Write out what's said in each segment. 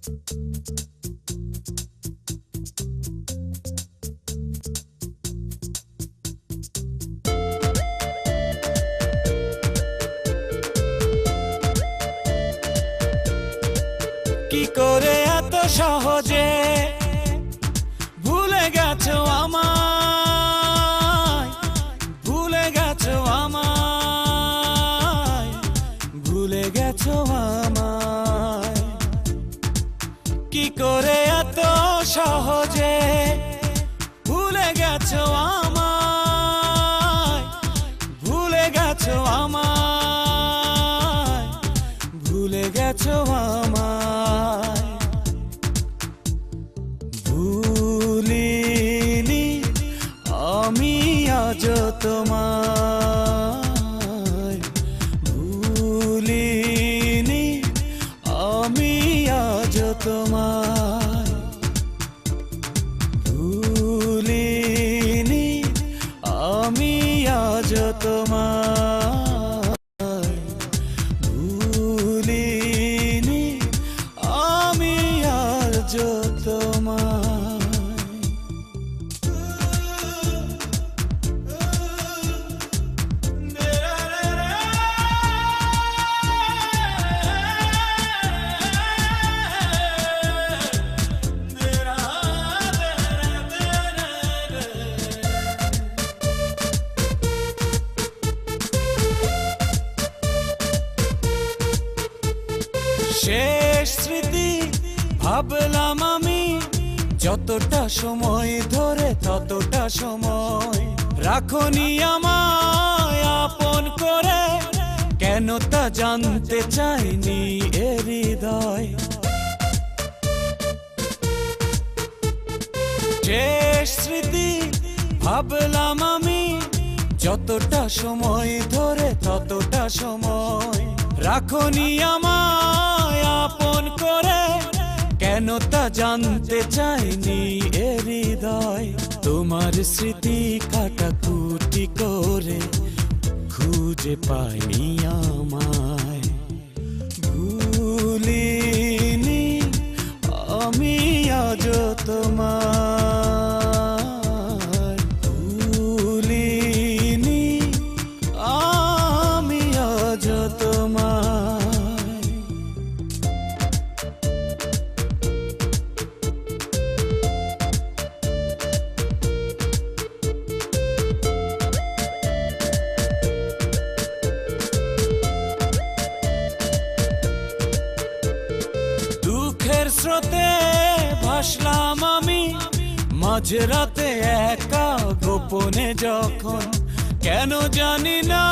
কি করে এত সহজে করে এত সহজে ভুলে গেছো আমায়, ভুলে গেছো আমায়, ভুলে গেছো আমায়। ভুলিনি আমি আজ তোমায়। আমি আজ তোমায় শেষ স্মৃতি ভাবলাম আমি, যতটা সময় ধরে ততটা সময় রাখনি আমায় আপন করে, কেন তা জানতে চাইনি এ হৃদয়। শেষ স্মৃতি ভাবলাম আমি, যতটা সময় ধরে ততটা সময় রাখনি কেন তা জানতে চাইনি এ হৃদয়। তোমার স্মৃতি কাটাকুটি করে খুঁজে পাইনি আমায়। স্রোতে ভাসলাম আমি। মাঝরাতে একা গোপনে যখন। কেন জানি না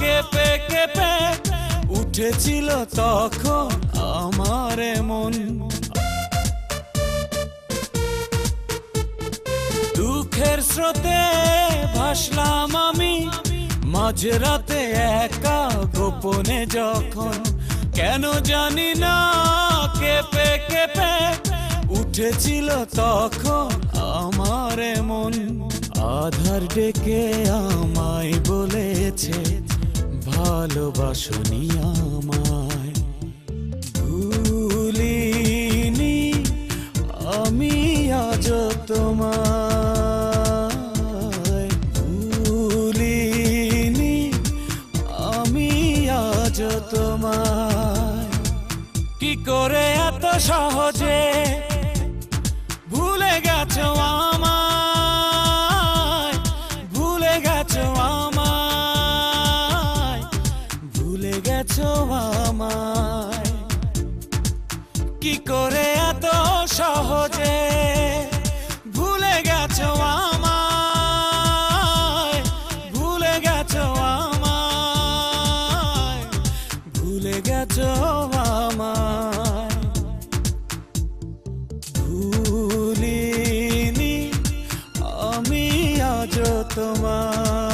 কেঁপে কেঁপে উঠেছিল তখন আমার মন। দুঃখের স্রোতে ভাসলাম আমি। মাঝরাতে একা গোপনে যখন। কেন জানি না কেঁপে উঠেছিল তখন আমার মন। আধার ডেকে আমায় বলেছে, ভালোবাসনি আমায়। আমি আজ তোমায়। ভুলিনি আমি আজ তোমায়। কি করে এত সহজে ভুলে গেছো আমায়, ভুলে গেছো আমায়, ভুলে গেছো আমায়। কি করে এত সহজে ভুলে গেছো আমায়, ভুলে গেছো আমায়, ভুলে গেছো আমায়। আজ